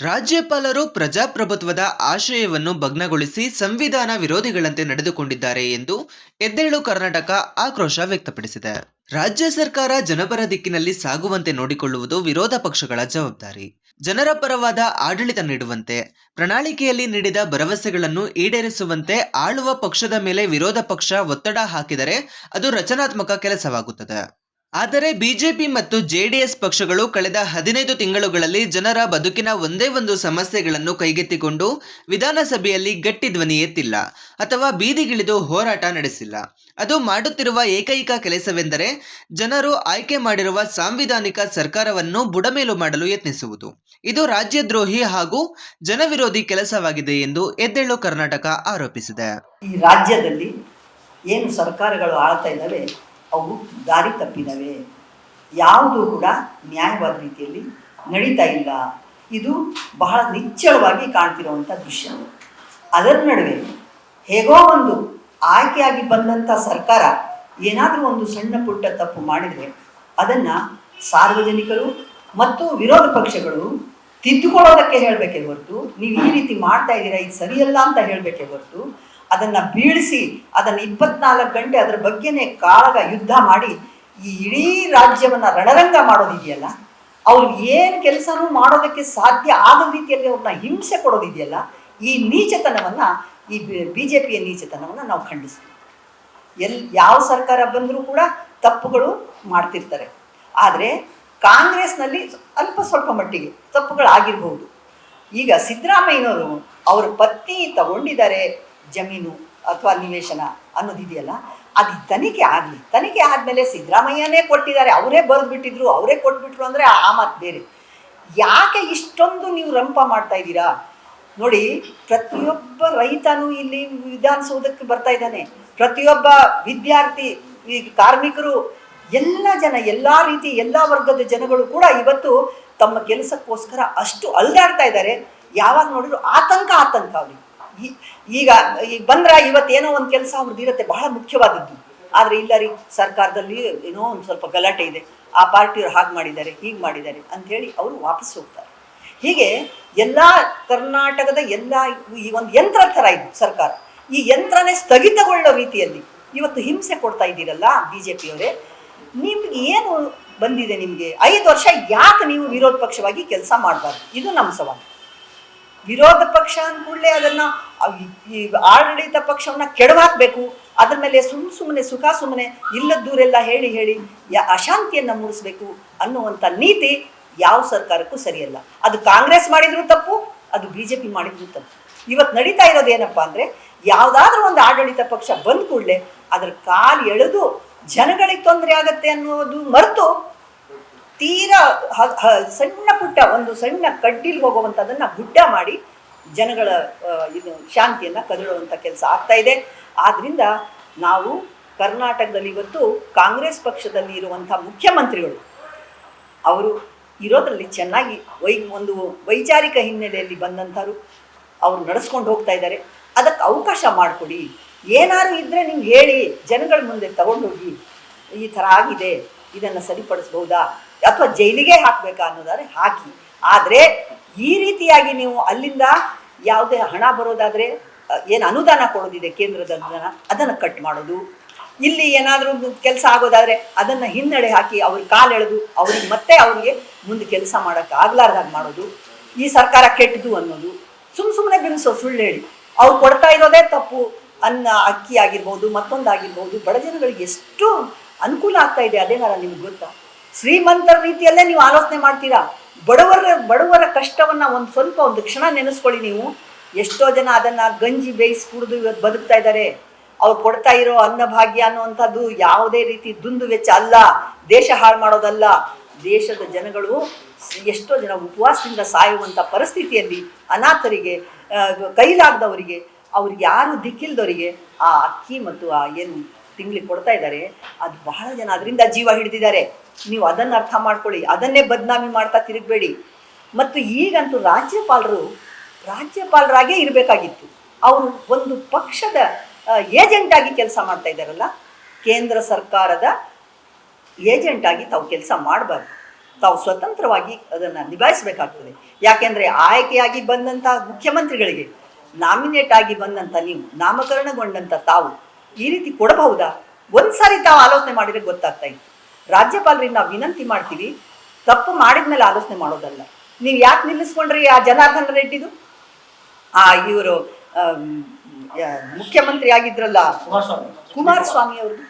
ರಾಜ್ಯಪಾಲರು ಪ್ರಜಾಪ್ರಭುತ್ವದ ಆಶಯವನ್ನು ಭಗ್ನಗೊಳಿಸಿ ಸಂವಿಧಾನ ವಿರೋಧಿಗಳಂತೆ ನಡೆದುಕೊಂಡಿದ್ದಾರೆ ಎಂದು ಎದ್ದೇಳು ಕರ್ನಾಟಕ ಆಕ್ರೋಶ ವ್ಯಕ್ತಪಡಿಸಿದೆ. ರಾಜ್ಯ ಸರ್ಕಾರ ಜನಪರ ದಿಕ್ಕಿನಲ್ಲಿ ಸಾಗುವಂತೆ ನೋಡಿಕೊಳ್ಳುವುದು ವಿರೋಧ ಪಕ್ಷಗಳ ಜವಾಬ್ದಾರಿ. ಜನರ ಪರವಾದ ಆಡಳಿತ ನೀಡುವಂತೆ, ಪ್ರಣಾಳಿಕೆಯಲ್ಲಿ ನೀಡಿದ ಭರವಸೆಗಳನ್ನು ಈಡೇರಿಸುವಂತೆ ಆಳುವ ಪಕ್ಷದ ಮೇಲೆ ವಿರೋಧ ಪಕ್ಷ ಒತ್ತಡ ಹಾಕಿದರೆ ಅದು ರಚನಾತ್ಮಕ ಕೆಲಸವಾಗುತ್ತದೆ. ಆದರೆ ಬಿಜೆಪಿ ಮತ್ತು ಜೆಡಿಎಸ್ ಪಕ್ಷಗಳು ಕಳೆದ ಹದಿನೈದು ತಿಂಗಳುಗಳಲ್ಲಿ ಜನರ ಬದುಕಿನ ಒಂದೇ ಒಂದು ಸಮಸ್ಯೆಗಳನ್ನು ಕೈಗೆತ್ತಿಕೊಂಡು ವಿಧಾನಸಭೆಯಲ್ಲಿ ಗಟ್ಟಿ ಧ್ವನಿ ಎತ್ತಿಲ್ಲ ಅಥವಾ ಬೀದಿಗಿಳಿದು ಹೋರಾಟ ನಡೆಸಿಲ್ಲ. ಅದು ಮಾಡುತ್ತಿರುವ ಏಕೈಕ ಕೆಲಸವೆಂದರೆ ಜನರು ಆಯ್ಕೆ ಮಾಡಿರುವ ಸಾಂವಿಧಾನಿಕ ಸರ್ಕಾರವನ್ನು ಬುಡಮೇಲು ಮಾಡಲು ಯತ್ನಿಸುವುದು. ಇದು ರಾಜ್ಯದ್ರೋಹಿ ಹಾಗೂ ಜನವಿರೋಧಿ ಕೆಲಸವಾಗಿದೆ ಎಂದು ಎದ್ದೇಳು ಕರ್ನಾಟಕ ಆರೋಪಿಸಿದೆ. ಈ ರಾಜ್ಯದಲ್ಲಿ ಏನು ಸರ್ಕಾರಗಳು ಆಳ್ತಾ ಇದ್ದಾವೆ ಅವು ದಾರಿ ತಪ್ಪಿದವೆ. ಯಾವುದು ಕೂಡ ನ್ಯಾಯವಾದ ರೀತಿಯಲ್ಲಿ ನಡೀತಾ ಇಲ್ಲ. ಇದು ಬಹಳ ನಿಚ್ಚಳವಾಗಿ ಕಾಣ್ತಿರುವಂಥ ದೃಶ್ಯ. ಅದರ ನಡುವೆ ಹೇಗೋ ಒಂದು ಆಯ್ಕೆಯಾಗಿ ಬಂದಂಥ ಸರ್ಕಾರ ಏನಾದರೂ ಒಂದು ಸಣ್ಣ ಪುಟ್ಟ ತಪ್ಪು ಮಾಡಿದರೆ ಅದನ್ನು ಸಾರ್ವಜನಿಕರು ಮತ್ತು ವಿರೋಧ ಪಕ್ಷಗಳು ತಿದ್ದುಕೊಳ್ಳೋದಕ್ಕೆ ಹೇಳಬೇಕೇ ಹೊರತು, ನೀವು ಈ ರೀತಿ ಮಾಡ್ತಾ ಇದ್ದೀರಾ, ಇದು ಸರಿಯಲ್ಲ ಅಂತ ಹೇಳಬೇಕೇ ಹೊರತು ಅದನ್ನು ಬೀಳಿಸಿ, ಅದನ್ನು ಇಪ್ಪತ್ನಾಲ್ಕು ಗಂಟೆ ಅದರ ಬಗ್ಗೆನೇ ಕಾಳಗ ಯುದ್ಧ ಮಾಡಿ, ಈ ಇಡೀ ರಾಜ್ಯವನ್ನು ರಣರಂಗ ಮಾಡೋದಿದೆಯಲ್ಲ, ಅವ್ರು ಏನು ಕೆಲಸನೂ ಮಾಡೋದಕ್ಕೆ ಸಾಧ್ಯ ಆಗದ ರೀತಿಯಲ್ಲಿ ಅವ್ರನ್ನ ಹಿಂಸೆ ಕೊಡೋದಿದೆಯಲ್ಲ, ಈ ನೀಚತನವನ್ನು, ಈ ಬಿ ಜೆ ಪಿಯ ನೀಚತನವನ್ನು ನಾವು ಖಂಡಿಸ್ತೀವಿ. ಎಲ್, ಯಾವ ಸರ್ಕಾರ ಬಂದರೂ ಕೂಡ ತಪ್ಪುಗಳು ಮಾಡ್ತಿರ್ತಾರೆ. ಆದರೆ ಕಾಂಗ್ರೆಸ್ನಲ್ಲಿ ಅಲ್ಪ ಸ್ವಲ್ಪ ಮಟ್ಟಿಗೆ ತಪ್ಪುಗಳಾಗಿರ್ಬೋದು ಈಗ ಸಿದ್ದರಾಮಯ್ಯನವರು ಅವರ ಪತ್ನಿ ತಗೊಂಡಿದ್ದಾರೆ ಜಮೀನು ಅಥವಾ ನಿವೇಶನ ಅನ್ನೋದಿದೆಯಲ್ಲ ಅದು ತನಿಖೆ ಆಗಲಿ, ತನಿಖೆ ಆದಮೇಲೆ ಸಿದ್ದರಾಮಯ್ಯನೇ ಕೊಟ್ಟಿದ್ದಾರೆ, ಅವರೇ ಬರೆದು ಬಿಟ್ಟಿದ್ರು ಅವರೇ ಕೊಟ್ಬಿಟ್ರು ಅಂದರೆ ಆ ಮಾತು ಬೇರೆ. ಯಾಕೆ ಇಷ್ಟೊಂದು ನೀವು ರಂಪ ಮಾಡ್ತಾ ಇದ್ದೀರಾ? ನೋಡಿ, ಪ್ರತಿಯೊಬ್ಬ ರೈತನೂ ಇಲ್ಲಿ ವಿಧಾನಸೌಧಕ್ಕೆ ಬರ್ತಾ ಇದ್ದಾನೆ. ಪ್ರತಿಯೊಬ್ಬ ವಿದ್ಯಾರ್ಥಿ, ಈ ಕಾರ್ಮಿಕರು, ಎಲ್ಲ ಜನ, ಎಲ್ಲ ರೀತಿ, ಎಲ್ಲ ವರ್ಗದ ಜನಗಳು ಕೂಡ ಇವತ್ತು ತಮ್ಮ ಕೆಲಸಕ್ಕೋಸ್ಕರ ಅಷ್ಟು ಅಲ್ದಾಡ್ತಾ ಇದ್ದಾರೆ. ಯಾವಾಗ ನೋಡಿದ್ರು ಆತಂಕ ಆತಂಕ ಅವ್ರಿಗೆ ಈಗ ಈಗ ಬಂದ್ರ ಇವತ್ತೇನೋ ಒಂದು ಕೆಲಸ ಅವ್ರದ್ದು ಇರುತ್ತೆ, ಬಹಳ ಮುಖ್ಯವಾದದ್ದು. ಆದರೆ ಇಲ್ಲ ರೀ, ಸರ್ಕಾರದಲ್ಲಿ ಏನೋ ಒಂದು ಸ್ವಲ್ಪ ಗಲಾಟೆ ಇದೆ. ಆ ಪಾರ್ಟಿಯವ್ರು ಹಾಗೆ ಮಾಡಿದ್ದಾರೆ, ಹೀಗೆ ಮಾಡಿದ್ದಾರೆ ಅಂಥೇಳಿ ಅವರು ವಾಪಸ್ ಹೋಗ್ತಾರೆ. ಹೀಗೆ ಎಲ್ಲ ಕರ್ನಾಟಕದ ಎಲ್ಲ ಈ ಒಂದು ಯಂತ್ರ ಥರ ಇದು ಸರ್ಕಾರ. ಈ ಯಂತ್ರನೇ ಸ್ಥಗಿತಗೊಳ್ಳೋ ರೀತಿಯಲ್ಲಿ ಇವತ್ತು ಹಿಂಸೆ ಕೊಡ್ತಾ ಇದ್ದೀರಲ್ಲ ಬಿ ಜೆ ಪಿಯವರೇ ನಿಮ್ಗೆ ಏನು ಬಂದಿದೆ ನಿಮಗೆ? ಐದು ವರ್ಷ ಯಾಕೆ ನೀವು ವಿರೋಧ ಪಕ್ಷವಾಗಿ ಕೆಲಸ ಮಾಡಬಾರ್ದು? ಇದು ನಮ್ಮ ಸವಾಲು. ವಿರೋಧ ಪಕ್ಷ ಅಂದ ಕೂಡಲೇ ಅದನ್ನ ಈ ಆಡಳಿತ ಪಕ್ಷವನ್ನ ಕೆಡವಾಕ್ಬೇಕು. ಅದ್ರ ಮೇಲೆ ಸುಮ್ ಸುಮ್ಮನೆ ಸುಖ ಸುಮ್ಮನೆ ಇಲ್ಲದ್ದೂರೆಲ್ಲ ಹೇಳಿ ಹೇಳಿ, ಯಾ, ಅಶಾಂತಿಯನ್ನ ಮೂಡಿಸ್ಬೇಕು ಅನ್ನುವಂಥ ನೀತಿ ಯಾವ ಸರ್ಕಾರಕ್ಕೂ ಸರಿಯಲ್ಲ. ಅದು ಕಾಂಗ್ರೆಸ್ ಮಾಡಿದ್ರು ತಪ್ಪು, ಅದು ಬಿ ಜೆ ಪಿ ಮಾಡಿದ್ರು ತಪ್ಪು. ಇವತ್ತು ನಡೀತಾ ಇರೋದು ಏನಪ್ಪ ಅಂದ್ರೆ, ಯಾವುದಾದ್ರೂ ಒಂದು ಆಡಳಿತ ಪಕ್ಷ ಬಂದ ಕೂಡಲೇ ಅದ್ರ ಕಾಲು ಎಳೆದು ಜನಗಳಿಗೆ ತೊಂದರೆ ಆಗತ್ತೆ ಅನ್ನೋದು ಮರೆತು ತೀರಾ ಸಣ್ಣ ಪುಟ್ಟ, ಒಂದು ಸಣ್ಣ ಕಡ್ಡಿಲ್ ಹೋಗುವಂಥದ್ದನ್ನ ಗುಡ್ಡ ಮಾಡಿ ಜನಗಳ ಇದು ಶಾಂತಿಯನ್ನು ಕದಡುವಂಥ ಕೆಲಸ ಆಗ್ತಾ ಇದೆ. ಆದ್ದರಿಂದ ನಾವು ಕರ್ನಾಟಕದಲ್ಲಿ ಇವತ್ತು ಕಾಂಗ್ರೆಸ್ ಪಕ್ಷದಲ್ಲಿ ಇರುವಂಥ ಮುಖ್ಯಮಂತ್ರಿಗಳು, ಅವರು ಇರೋದ್ರಲ್ಲಿ ಚೆನ್ನಾಗಿ ವೈ, ಒಂದು ವೈಚಾರಿಕ ಹಿನ್ನೆಲೆಯಲ್ಲಿ ಬಂದಂಥವ್ರು, ಅವರು ನಡೆಸ್ಕೊಂಡು ಹೋಗ್ತಾ ಇದ್ದಾರೆ. ಅದಕ್ಕೆ ಅವಕಾಶ ಮಾಡಿಕೊಡಿ. ಏನಾದ್ರು ಇದ್ದರೆ ನಿಮ್ಗೆ ಹೇಳಿ, ಜನಗಳ ಮುಂದೆ ತಗೊಂಡೋಗಿ, ಈ ಥರ ಆಗಿದೆ, ಇದನ್ನು ಸರಿಪಡಿಸ್ಬಹುದಾ? ಅಥವಾ ಜೈಲಿಗೆ ಹಾಕಬೇಕಾ ಅನ್ನೋದಾದ್ರೆ ಹಾಕಿ. ಆದರೆ ಈ ರೀತಿಯಾಗಿ ನೀವು ಅಲ್ಲಿಂದ ಯಾವುದೇ ಹಣ ಬರೋದಾದರೆ ಏನು ಅನುದಾನ ಕೊಡೋದಿದೆ ಕೇಂದ್ರದ ಅನುದಾನ, ಅದನ್ನು ಕಟ್ ಮಾಡೋದು. ಇಲ್ಲಿ ಏನಾದರೂ ಕೆಲಸ ಆಗೋದಾದರೆ ಅದನ್ನು ಹಿನ್ನಡೆ ಹಾಕಿ ಅವ್ರಿಗೆ ಕಾಲೆಳೆದು ಅವ್ರಿಗೆ ಮತ್ತೆ ಅವ್ರಿಗೆ ಮುಂದೆ ಕೆಲಸ ಮಾಡೋಕ್ಕೆ ಆಗ್ಲಾರ್ದಾಗ ಮಾಡೋದು. ಈ ಸರ್ಕಾರ ಕೆಟ್ಟದು ಅನ್ನೋದು. ಸುಮ್ಮ ಸುಮ್ಮನೆ ಬಿಡಿಸೋ ಸುಳ್ಳು ಹೇಳಿ. ಅವ್ರು ಕೊಡ್ತಾ ಇರೋದೇ ತಪ್ಪು. ಅನ್ನ, ಅಕ್ಕಿ ಆಗಿರ್ಬೋದು ಮತ್ತೊಂದು ಆಗಿರ್ಬೋದು, ಬಡ ಜನಗಳಿಗೆ ಎಷ್ಟು ಅನುಕೂಲ ಆಗ್ತಾ ಇದೆ, ಅದೇನಾರ ನಿಮ್ಗೆ ಗೊತ್ತಾ? ಶ್ರೀಮಂತರ ರೀತಿಯಲ್ಲೇ ನೀವು ಆಲೋಚನೆ ಮಾಡ್ತೀರಾ? ಬಡವರ ಬಡವರ ಕಷ್ಟವನ್ನ ಒಂದು ಸ್ವಲ್ಪ ಒಂದು ಕ್ಷಣ ನೆನೆಸ್ಕೊಳ್ಳಿ ನೀವು. ಎಷ್ಟೋ ಜನ ಅದನ್ನ ಗಂಜಿ ಬೇಯಿಸಿ ಕುಡಿದು ಇವತ್ತು ಬದುಕ್ತಾ ಇದ್ದಾರೆ. ಅವ್ರು ಕೊಡ್ತಾ ಇರೋ ಅನ್ನಭಾಗ್ಯ ಅನ್ನುವಂಥದ್ದು ಯಾವುದೇ ರೀತಿ ದುಂದು ವೆಚ್ಚ ಅಲ್ಲ. ದೇಶ ಹಾಳು ಮಾಡೋದಲ್ಲ. ದೇಶದ ಜನಗಳು ಎಷ್ಟೋ ಜನ ಉಪವಾಸದಿಂದ ಸಾಯುವಂಥ ಪರಿಸ್ಥಿತಿಯಲ್ಲಿ ಅನಾಥರಿಗೆ ಕೈಲಾಗದವರಿಗೆ ಅವ್ರಿಗೆ ಯಾರು ದಿಕ್ಕಿಲ್ದವರಿಗೆ ಆ ಅಕ್ಕಿ ಮತ್ತು ಆ ಏನು ತಿಂಗಳಿಗೆ ಕೊಡ್ತಾ ಇದ್ದಾರೆ, ಅದು ಬಹಳ ಜನ ಅದರಿಂದ ಜೀವ ಹಿಡಿದಿದ್ದಾರೆ. ನೀವು ಅದನ್ನು ಅರ್ಥ ಮಾಡ್ಕೊಳ್ಳಿ, ಅದನ್ನೇ ಬದನಾಮಿ ಮಾಡ್ತಾ ತಿರುಗಬೇಡಿ. ಮತ್ತು ಈಗಂತೂ ರಾಜ್ಯಪಾಲರು ರಾಜ್ಯಪಾಲರಾಗೇ ಇರಬೇಕಾಗಿತ್ತು. ಅವರು ಒಂದು ಪಕ್ಷದ ಏಜೆಂಟ್ ಆಗಿ ಕೆಲಸ ಮಾಡ್ತಾ ಇದ್ದಾರಲ್ಲ, ಕೇಂದ್ರ ಸರ್ಕಾರದ ಏಜೆಂಟ್ ಆಗಿ ತಾವು ಕೆಲಸ ಮಾಡಬಾರ್ದು. ತಾವು ಸ್ವತಂತ್ರವಾಗಿ ಅದನ್ನು ನಿಭಾಯಿಸಬೇಕಾಗ್ತದೆ. ಯಾಕೆಂದರೆ ಆಯ್ಕೆಯಾಗಿ ಬಂದಂಥ ಮುಖ್ಯಮಂತ್ರಿಗಳಿಗೆ, ನಾಮಿನೇಟ್ ಆಗಿ ಬಂದಂಥ ನೀವು ನಾಮಕರಣಗೊಂಡಂಥ ತಾವು ಈ ರೀತಿ ಕೊಡಬಹುದಾ? ಒಂದ್ಸಾರಿ ತಾವು ಆಲೋಚನೆ ಮಾಡಿದ್ರೆ ಗೊತ್ತಾಗ್ತಾ ಇತ್ತು. ರಾಜ್ಯಪಾಲರಿಗೆ ನಾವು ವಿನಂತಿ ಮಾಡ್ತೀವಿ ತಪ್ಪು ಮಾಡಿದ್ಮೇಲೆ ಆಲೋಚನೆ ಮಾಡೋದಲ್ಲ. ನೀವು ಯಾಕೆ ನಿಲ್ಲಿಸ್ಕೊಂಡ್ರಿ ಆ ಜನಾರ್ದನ ರೆಡ್ಡಿದು? ಆ ಇವರು ಮುಖ್ಯಮಂತ್ರಿ ಆಗಿದ್ರಲ್ಲ ಕುಮಾರಸ್ವಾಮಿ. ಅವ್ರದ್ದು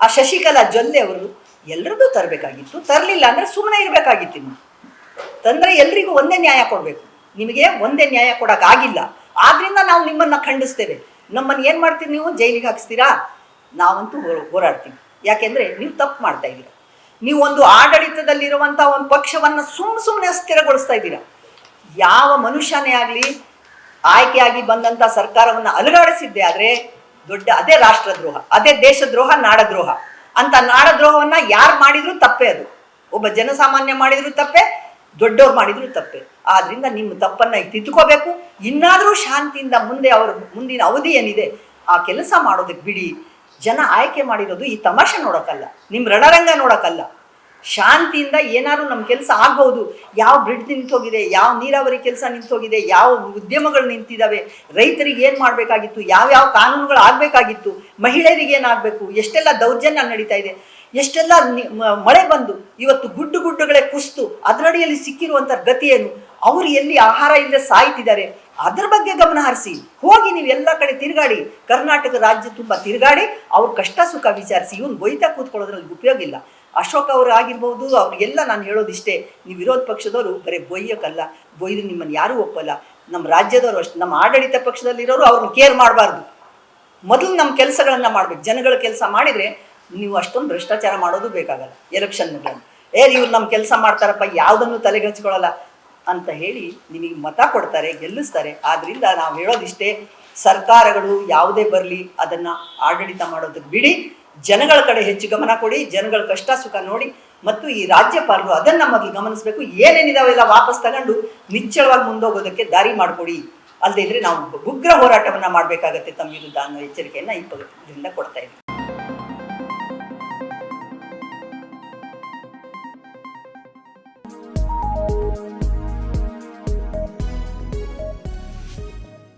ಆ ಶಶಿಕಲಾ ಜೊಲ್ಲೆ ಅವರು ಎಲ್ರಿಗೂ ತರಬೇಕಾಗಿತ್ತು. ತರಲಿಲ್ಲ ಅಂದ್ರೆ ಸುಮ್ಮನೆ ಇರಬೇಕಾಗಿತ್ತು ನೀವು ತಂದ್ರೆ ಎಲ್ರಿಗೂ ಒಂದೇ ನ್ಯಾಯ ಕೊಡಬೇಕು. ನಿಮಗೆ ಒಂದೇ ನ್ಯಾಯ ಕೊಡೋಕ್ಕಾಗಿಲ್ಲ. ಆದ್ರಿಂದ ನಾವು ನಿಮ್ಮನ್ನ ಖಂಡಿಸ್ತೇವೆ. ನಮ್ಮನ್ನು ಏನು ಮಾಡ್ತೀರಿ ನೀವು? ಜೈಲಿಗೆ ಹಾಕಿಸ್ತೀರಾ? ನಾವಂತೂ ಹೋರಾಡ್ತೀವಿ. ಯಾಕೆಂದ್ರೆ ನೀವು ತಪ್ಪು ಮಾಡ್ತಾ ಇದ್ದೀರಾ. ನೀವು ಒಂದು ಆಡಳಿತದಲ್ಲಿರುವಂಥ ಒಂದು ಪಕ್ಷವನ್ನ ಸುಮ್ ಸುಮ್ಮನೆ ಅಸ್ಥಿರಗೊಳಿಸ್ತಾ ಇದ್ದೀರಾ? ಯಾವ ಮನುಷ್ಯನೇ ಆಗಲಿ, ಆಯ್ಕೆಯಾಗಿ ಬಂದಂಥ ಸರ್ಕಾರವನ್ನ ಅಲುಗಾಡಿಸಿದ್ದೆ ಆದರೆ ದೊಡ್ಡ ಅದೇ ರಾಷ್ಟ್ರದ್ರೋಹ, ಅದೇ ದೇಶದ್ರೋಹ, ನಾಡದ್ರೋಹ. ಅಂತ ನಾಡದ್ರೋಹವನ್ನ ಯಾರು ಮಾಡಿದ್ರು ತಪ್ಪೇ ಅದು. ಒಬ್ಬ ಜನಸಾಮಾನ್ಯ ಮಾಡಿದ್ರು ತಪ್ಪೆ, ದೊಡ್ಡವ್ರು ಮಾಡಿದ್ರು ತಪ್ಪೆ. ಆದ್ರಿಂದ ನಿಮ್ಮ ತಪ್ಪನ್ನ ತಿದ್ದುಕೋಬೇಕು ಇನ್ನಾದರೂ ಶಾಂತಿಯಿಂದ ಮುಂದೆ ಅವರು, ಮುಂದಿನ ಅವಧಿ ಏನಿದೆ, ಆ ಕೆಲಸ ಮಾಡೋದಕ್ಕೆ ಬಿಡಿ. ಜನ ಆಯ್ಕೆ ಮಾಡಿರೋದು ಈ ತಮಾಷೆ ನೋಡೋಕ್ಕಲ್ಲ ನಿಮ್ಮ ರಣರಂಗ ನೋಡೋಕ್ಕಲ್ಲ. ಶಾಂತಿಯಿಂದ ಏನಾದ್ರು ನಮ್ಮ ಕೆಲಸ ಆಗ್ಬಹುದು ಯಾವ ಬ್ರಿಡ್ಜ್ ನಿಂತೋಗಿದೆ ಯಾವ ನೀರಾವರಿ ಕೆಲಸ ನಿಂತೋಗಿದೆ ಯಾವ ಉದ್ಯಮಗಳು ನಿಂತಿದ್ದಾವೆ ರೈತರಿಗೆ ಏನು ಮಾಡಬೇಕಾಗಿತ್ತು ಯಾವ್ಯಾವ ಕಾನೂನುಗಳು ಆಗಬೇಕಾಗಿತ್ತು, ಮಹಿಳೆಯರಿಗೆ ಏನಾಗಬೇಕು ಎಷ್ಟೆಲ್ಲ ದೌರ್ಜನ್ಯ ನಡೀತಾ ಇದೆ, ಎಷ್ಟೆಲ್ಲ ಮಳೆ ಬಂದು, ಇವತ್ತು ಗುಡ್ಡು ಗುಡ್ಡುಗಳೇ ಕುಸ್ತು, ಅದರಡಿಯಲ್ಲಿ ಸಿಕ್ಕಿರುವಂಥ ಗತಿ ಏನು? ಅವರು ಎಲ್ಲಿ ಆಹಾರ ಇಲ್ಲದೆ ಸಾಯ್ತಿದ್ದಾರೆ, ಅದ್ರ ಬಗ್ಗೆ ಗಮನ ಹರಿಸಿ. ಹೋಗಿ ನೀವು ಎಲ್ಲ ಕಡೆ ತಿರುಗಾಡಿ. ಕರ್ನಾಟಕ ರಾಜ್ಯ ತುಂಬ ತಿರುಗಾಡಿ, ಅವ್ರ ಕಷ್ಟ ಸುಖ ವಿಚಾರಿಸಿ. ಇವನು ಬೈತಾ ಕೂತ್ಕೊಳ್ಳೋದ್ರಲ್ಲಿ ಉಪಯೋಗ ಇಲ್ಲ. ಅಶೋಕ್ ಅವರು ಆಗಿರ್ಬೋದು ಅವ್ರಿಗೆಲ್ಲ ನಾನು ಹೇಳೋದಿಷ್ಟೇ, ನೀವು ವಿರೋಧ ಪಕ್ಷದವರು ಬರೀ ಬೊಯ್ಯೋಕ್ಕಲ್ಲ. ಬೊಯ್ದು ನಿಮ್ಮನ್ನು ಯಾರೂ ಒಪ್ಪಲ್ಲ. ನಮ್ಮ ರಾಜ್ಯದವರು ಅಷ್ಟು, ನಮ್ಮ ಆಡಳಿತ ಪಕ್ಷದಲ್ಲಿರೋರು ಅವ್ರನ್ನ ಕೇರ್ ಮಾಡಬಾರ್ದು. ಮೊದಲು ನಮ್ಮ ಕೆಲಸಗಳನ್ನು ಮಾಡಬೇಕು. ಜನಗಳ ಕೆಲಸ ಮಾಡಿದರೆ ನೀವು ಅಷ್ಟೊಂದು ಭ್ರಷ್ಟಾಚಾರ ಮಾಡೋದು ಬೇಕಾಗಲ್ಲ. ಎಲೆಕ್ಷನ್ಗಳಲ್ಲಿ ಏ, ಇವ್ರು ನಮ್ಮ ಕೆಲಸ ಮಾಡ್ತಾರಪ್ಪ, ಯಾವುದನ್ನು ತಲೆಗೆ ಹಚ್ಕೊಳ್ಳಲ್ಲ ಅಂತ ಹೇಳಿ ನಿಮಗೆ ಮತ ಕೊಡ್ತಾರೆ, ಗೆಲ್ಲಿಸ್ತಾರೆ. ಆದ್ರಿಂದ ನಾವು ಹೇಳೋದಿಷ್ಟೇ, ಸರ್ಕಾರಗಳು ಯಾವುದೇ ಬರಲಿ ಅದನ್ನ ಆಡಳಿತ ಮಾಡೋದಕ್ಕೆ ಬಿಡಿ. ಜನಗಳ ಕಡೆ ಹೆಚ್ಚು ಗಮನ ಕೊಡಿ, ಜನಗಳ ಕಷ್ಟ ಸುಖ ನೋಡಿ ಮತ್ತು ಈ ರಾಜ್ಯಪಾಲರು ಅದನ್ನ ಮೊದಲು ಗಮನಿಸಬೇಕು. ಏನೇನಿದಾವೆಲ್ಲ ವಾಪಸ್ ತಗೊಂಡು ನಿಚ್ಚಳವಾಗಿ ಮುಂದೋಗೋದಕ್ಕೆ ದಾರಿ ಮಾಡಿಕೊಡಿ. ಅಲ್ಲದೆ ಇದ್ರೆ ನಾವು ಉಗ್ರ ಹೋರಾಟವನ್ನ ಮಾಡಬೇಕಾಗತ್ತೆ ತಮ್ಮ ವಿರುದ್ಧ ಅನ್ನೋ ಎಚ್ಚರಿಕೆಯನ್ನ ಈ ಪದದಿಂದ ಕೊಡ್ತಾ ಇದ್ದೀವಿ.